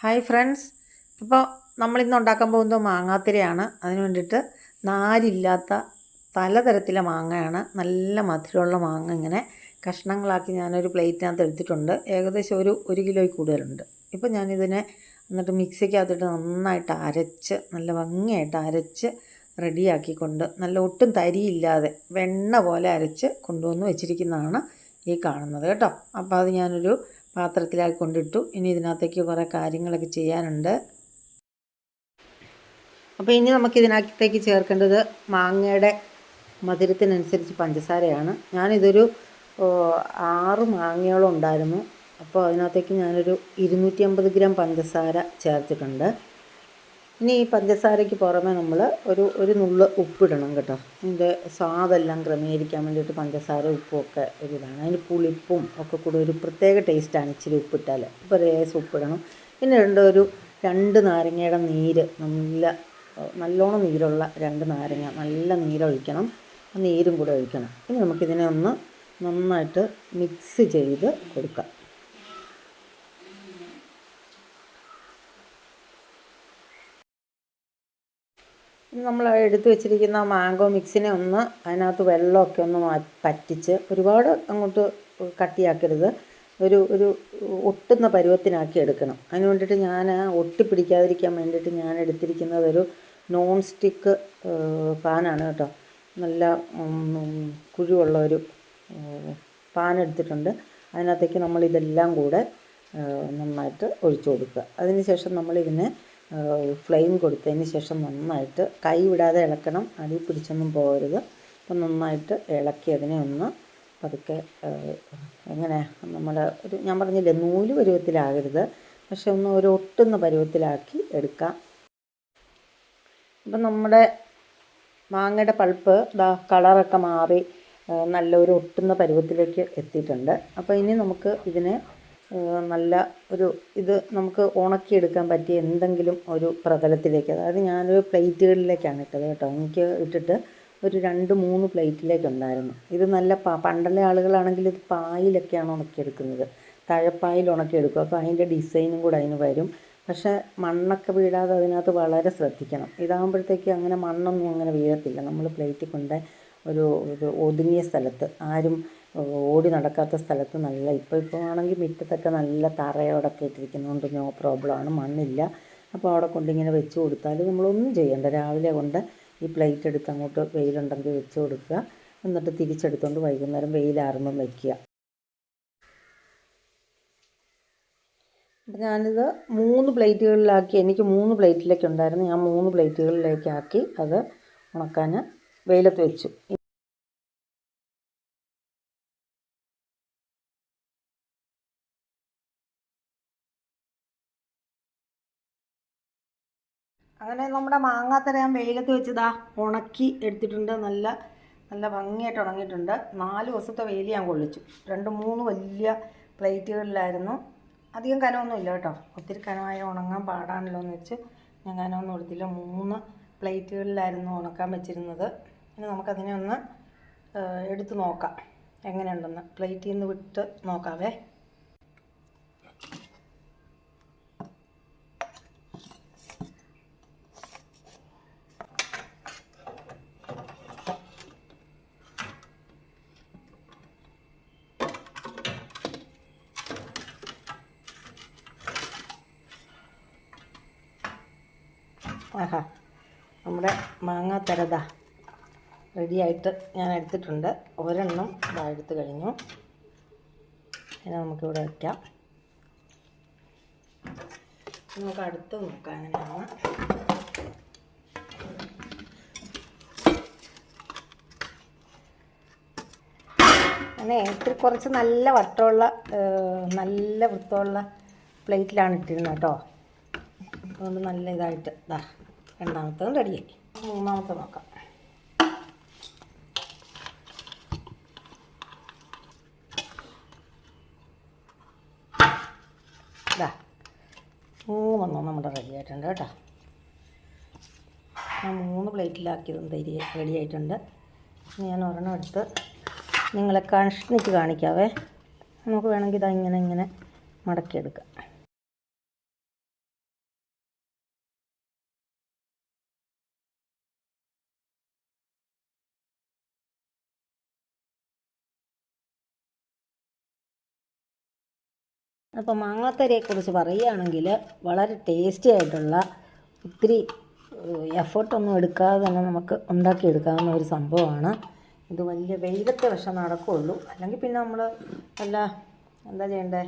Hi friends. ഇപ്പോൾ നമ്മളിന്ന് ഉണ്ടാക്കാൻ പോകുന്നത് മാങ്ങാത്തിരയാണ്. അതിന് വേണ്ടിയിട്ട് നാരില്ലാത്ത പലതരത്തിലെ മാങ്ങയാണ്. നല്ല മധുരമുള്ള മാങ്ങ ഇങ്ങനെ കഷ്ണങ്ങളാക്കി ഞാനൊരു പ്ലേറ്റിനകത്ത് എടുത്തിട്ടുണ്ട്. ഏകദേശം ഒരു ഒരു കിലോയിൽ കൂടുതലുണ്ട്. ഇപ്പോൾ ഞാനിതിനെ എന്നിട്ട് മിക്സിക്കകത്തിട്ട് നന്നായിട്ട് അരച്ച് നല്ല ഭംഗിയായിട്ട് അരച്ച് റെഡിയാക്കിക്കൊണ്ട് നല്ല ഒട്ടും തരിയില്ലാതെ വെണ്ണ പോലെ അരച്ച് കൊണ്ടുവന്ന് വെച്ചിരിക്കുന്നതാണ് ഈ കാണുന്നത് കേട്ടോ. അപ്പോൾ അത് ഞാനൊരു പാത്രത്തിലാക്കി കൊണ്ടിട്ടു. ഇനി ഇതിനകത്തേക്ക് കുറേ കാര്യങ്ങളൊക്കെ ചെയ്യാനുണ്ട്. അപ്പോൾ ഇനി നമുക്ക് ഇതിനകത്തേക്ക് ചേർക്കേണ്ടത് മാങ്ങയുടെ മധുരത്തിനനുസരിച്ച് പഞ്ചസാരയാണ്. ഞാനിതൊരു ആറ് മാങ്ങയോളം ഉണ്ടായിരുന്നു. അപ്പോൾ അതിനകത്തേക്ക് ഞാനൊരു ഇരുന്നൂറ്റി അമ്പത് ഗ്രാം പഞ്ചസാര ചേർത്തിട്ടുണ്ട്. ഇനി ഈ പഞ്ചസാരയ്ക്ക് പുറമെ നമ്മൾ ഒരു ഒരു നുള്ള് ഉപ്പിടണം കേട്ടോ. ഇതിന്റെ സ്വാദെല്ലാം ക്രമീകരിക്കാൻ വേണ്ടിയിട്ട് പഞ്ചസാര ഉപ്പും ഒക്കെ ഒരു ഇതാണ്. അതിന് പുളിപ്പും ഒക്കെ കൂടെ ഒരു പ്രത്യേക ടേസ്റ്റാണ് ഇച്ചിരി ഉപ്പിട്ടാൽ ഇപ്പോൾ രേസ് ഉപ്പിടണം. പിന്നെ രണ്ട് ഒരു രണ്ട് നാരങ്ങയുടെ നീര് നല്ല നല്ലോണം നീരുള്ള രണ്ട് നാരങ്ങ നല്ല നീരൊഴിക്കണം. ആ നീരും കൂടെ ഒഴിക്കണം. ഇനി നമുക്കിതിനെ ഒന്ന് നന്നായിട്ട് മിക്സ് ചെയ്ത് കൊടുക്കാം. നമ്മൾ എടുത്തു വെച്ചിരിക്കുന്ന മാംഗോ മിക്സിനെ ഒന്ന് അതിനകത്ത് വെള്ളമൊക്കെ ഒന്ന് പറ്റിച്ച് ഒരുപാട് അങ്ങോട്ട് കട്ടിയാക്കരുത്. ഒരു ഒരു ഒട്ടുന്ന പരുവത്തിനാക്കി എടുക്കണം. അതിന് വേണ്ടിയിട്ട് ഞാൻ ഒട്ടിപ്പിടിക്കാതിരിക്കാൻ വേണ്ടിയിട്ട് ഞാൻ എടുത്തിരിക്കുന്നത് ഒരു നോൺ സ്റ്റിക്ക് പാനാണ് കേട്ടോ. നല്ല കുഴിവുള്ള ഒരു പാൻ എടുത്തിട്ടുണ്ട്. അതിനകത്തേക്ക് നമ്മൾ ഇതെല്ലാം കൂടെ നന്നായിട്ട് ഒഴിച്ചു കൊടുക്കുക. അതിന് ശേഷം നമ്മളിതിനെ ഫ്ലെയിം കൊടുത്തതിന് ശേഷം നന്നായിട്ട് കൈ വിടാതെ ഇളക്കണം. അടി പിടിച്ചൊന്നും പോകരുത്. അപ്പം നന്നായിട്ട് ഇളക്കി അതിനെ ഒന്ന് പതുക്കെ എങ്ങനെ നമ്മൾ ഒരു ഞാൻ പറഞ്ഞില്ലേ നൂൽ പരുവത്തിലാകരുത്. പക്ഷെ ഒന്ന് ഒരു ഒട്ടുന്ന പരുവത്തിലാക്കി എടുക്കാം. അപ്പം നമ്മുടെ മാങ്ങയുടെ പൾപ്പ് ഇതാ കളറൊക്കെ മാറി നല്ലൊരു ഒട്ടുന്ന പരുവത്തിലേക്ക് എത്തിയിട്ടുണ്ട്. അപ്പോൾ ഇനി നമുക്ക് ഇതിനെ നല്ല ഒരു ഇത് നമുക്ക് ഉണക്കിയെടുക്കാൻ പറ്റിയ എന്തെങ്കിലും ഒരു പ്രതലത്തിലേക്ക്. അതായത് ഞാനൊരു പ്ലേറ്റുകളിലേക്കാണ് ഇട്ടത് കേട്ടോ. എനിക്ക് ഇട്ടിട്ട് ഒരു രണ്ട് മൂന്ന് പ്ലേറ്റിലേക്ക് ഉണ്ടായിരുന്നു ഇത് നല്ല പണ്ടുള്ള ആളുകളാണെങ്കിൽ ഇത് പായിലൊക്കെയാണ് ഉണക്കിയെടുക്കുന്നത്. തഴപ്പായിൽ ഉണക്കിയെടുക്കും. അപ്പോൾ അതിന്റെ ഡിസൈനും കൂടെ അതിന് വരും. പക്ഷേ മണ്ണൊക്കെ വീഴാതെ അതിനകത്ത് വളരെ ശ്രദ്ധിക്കണം. ഇതാകുമ്പോഴത്തേക്ക് അങ്ങനെ മണ്ണൊന്നും അങ്ങനെ വീഴത്തില്ല. നമ്മൾ പ്ലേറ്റിൽ കൊണ്ട് ഒരു ഒതുങ്ങിയ സ്ഥലത്ത് ആരും ഓടി നടക്കാത്ത സ്ഥലത്ത് നല്ല ഇപ്പോൾ ഇപ്പോൾ ആണെങ്കിൽ മുറ്റത്തൊക്കെ നല്ല തറയോടൊക്കെ ഇട്ടിരിക്കുന്നതുകൊണ്ട് നോ പ്രോബ്ലമാണ് മണ്ണില്ല. അപ്പോൾ അവിടെ കൊണ്ടിങ്ങനെ വെച്ച് കൊടുത്താൽ നമ്മളൊന്നും ചെയ്യേണ്ട. രാവിലെ കൊണ്ട് ഈ പ്ലേറ്റ് എടുത്ത് അങ്ങോട്ട് വെയിലുണ്ടെങ്കിൽ വെച്ച് കൊടുക്കുക. എന്നിട്ട് തിരിച്ചെടുത്തുകൊണ്ട് വൈകുന്നേരം വെയിലാറുമ്പം വയ്ക്കുക അപ്പം ഞാനിത് മൂന്ന് പ്ലേറ്റുകളിലാക്കി എനിക്ക് മൂന്ന് പ്ലേറ്റിലേക്ക് ഉണ്ടായിരുന്നു. ഞാൻ മൂന്ന് പ്ലേറ്റുകളിലേക്കാക്കി അത് ഉണക്കാൻ വെയിലത്ത് വെച്ചു. അങ്ങനെ നമ്മുടെ മാങ്ങാത്തര ഞാൻ വെയിലത്ത് വെച്ചതാ ഉണക്കി എടുത്തിട്ടുണ്ട്. നല്ല നല്ല ഭംഗിയായിട്ട് ഉണങ്ങിയിട്ടുണ്ട്. നാല് ദിവസത്തെ വെയിൽ ഞാൻ കൊള്ളിച്ചു. രണ്ട് മൂന്ന് വലിയ പ്ലേറ്റുകളിലായിരുന്നു. അധികം കനമൊന്നുമില്ല കേട്ടോ. ഒത്തിരി കനമായി ഉണങ്ങാൻ പാടാണല്ലോ എന്ന് വെച്ച് ഞാൻ കനമൊന്നും എടുത്തില്ല. മൂന്ന് പ്ലേറ്റുകളിലായിരുന്നു ഉണക്കാൻ വെച്ചിരുന്നത്. ഇനി നമുക്കതിനെ ഒന്ന് എടുത്ത് നോക്കാം. എങ്ങനെയുണ്ടെന്ന്. പ്ലേറ്റിൽ നിന്ന് വിട്ട് നോക്കാവേ. ആഹാ. നമ്മുടെ മാങ്ങ തരത റെഡിയായിട്ട് ഞാൻ എടുത്തിട്ടുണ്ട്. ഒരെണ്ണം ഇതാ എടുത്തു കഴിഞ്ഞു. അതിനെ നമുക്കിവിടെ വയ്ക്കാം നമുക്ക് അടുത്ത് നോക്കാം എങ്ങനെയാണ്. അങ്ങനെ ഇത്തിരി കുറച്ച് നല്ല വട്ടമുള്ള നല്ല വൃത്തമുള്ള പ്ലേറ്റിലാണ് ഇട്ടിരുന്നത് കേട്ടോ. അതുകൊണ്ട് നല്ല ഇതായിട്ട് ഇതാ രണ്ടാമത്തതും റെഡിയായി മൂന്നാമത്തെ നോക്കാം. മൂന്നെണ്ണം നമ്മുടെ റെഡി ആയിട്ടുണ്ട് കേട്ടോ. ഞാൻ മൂന്ന് പ്ലേറ്റിലാക്കിയതും തരി റെഡി ആയിട്ടുണ്ട്. ഞാൻ ഒരെണ്ണം എടുത്ത് നിങ്ങളെ കാണിച്ച് കാണിക്കാവേ. നമുക്ക് വേണമെങ്കിൽ ഇതാ ഇങ്ങനെ ഇങ്ങനെ മടക്കിയെടുക്കാം. അപ്പോൾ മാങ്ങാത്തരയെക്കുറിച്ച് പറയുകയാണെങ്കിൽ വളരെ ടേസ്റ്റി ആയിട്ടുള്ള ഒത്തിരി എഫേർട്ടൊന്നും എടുക്കാതെ തന്നെ നമുക്ക് ഉണ്ടാക്കിയെടുക്കാവുന്ന ഒരു സംഭവമാണ്. ഇത് വലിയ വെയിലത്തെ വശം നടക്കുകയുള്ളൂ. അല്ലെങ്കിൽ പിന്നെ നമ്മൾ അല്ല എന്താ ചെയ്യണ്ടേ?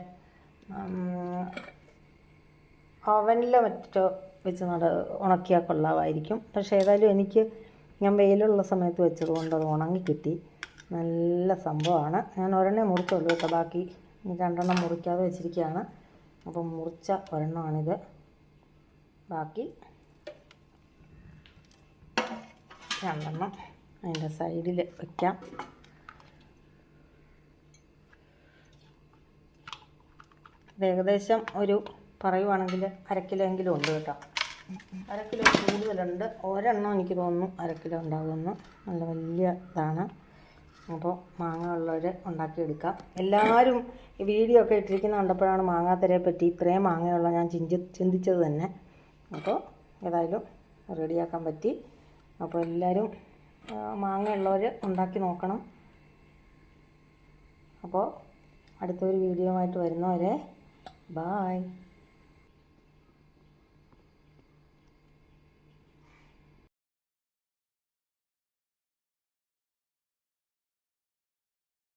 അവനിലോ മറ്റോ വെച്ച് നട ഉണക്കിയാൽ കൊള്ളാമായിരിക്കും. പക്ഷേ ഏതായാലും എനിക്ക് ഞാൻ വെയിലുള്ള സമയത്ത് വെച്ചത് കൊണ്ട് അത് ഉണങ്ങി കിട്ടി നല്ല സംഭവമാണ്. ഞാൻ ഒരെണ്ണേ മുറിച്ചുള്ളൂ കേട്ടോ. ബാക്കി രണ്ടെണ്ണം മുറിക്കാതെ വെച്ചിരിക്കുകയാണ്. അപ്പം മുറിച്ച ഒരെണ്ണമാണിത്. ബാക്കി രണ്ടെണ്ണം അതിന്റെ സൈഡിൽ വയ്ക്കാം ഏകദേശം ഒരു പറയുവാണെങ്കിൽ അരക്കിലെങ്കിലും ഉണ്ട് കേട്ടോ. അരക്കിലോ കിലോ കൂടുതലുണ്ട്. ഒരെണ്ണം എനിക്ക് തോന്നുന്നു അരക്കിലോ കിലോ ഉണ്ടാകുമെന്ന് നല്ല വലിയ ഇതാണ്. അപ്പോൾ മാങ്ങ ഉള്ളവർ ഉണ്ടാക്കിയെടുക്കാം. എല്ലാവരും ഈ വീഡിയോ ഒക്കെ ഇട്ടിരിക്കുന്ന കണ്ടപ്പോഴാണ് മാങ്ങാത്തരയെ പറ്റി ഇത്രയും മാങ്ങയുള്ള ഞാൻ ചിന്തി ചിന്തിച്ചത് തന്നെ. അപ്പോൾ ഏതായാലും റെഡിയാക്കാൻ പറ്റി. അപ്പോൾ എല്ലാവരും മാങ്ങയുള്ളവർ ഉണ്ടാക്കി നോക്കണം. അപ്പോൾ അടുത്തൊരു വീഡിയോ ആയിട്ട് വരുന്നവരെ ബായ്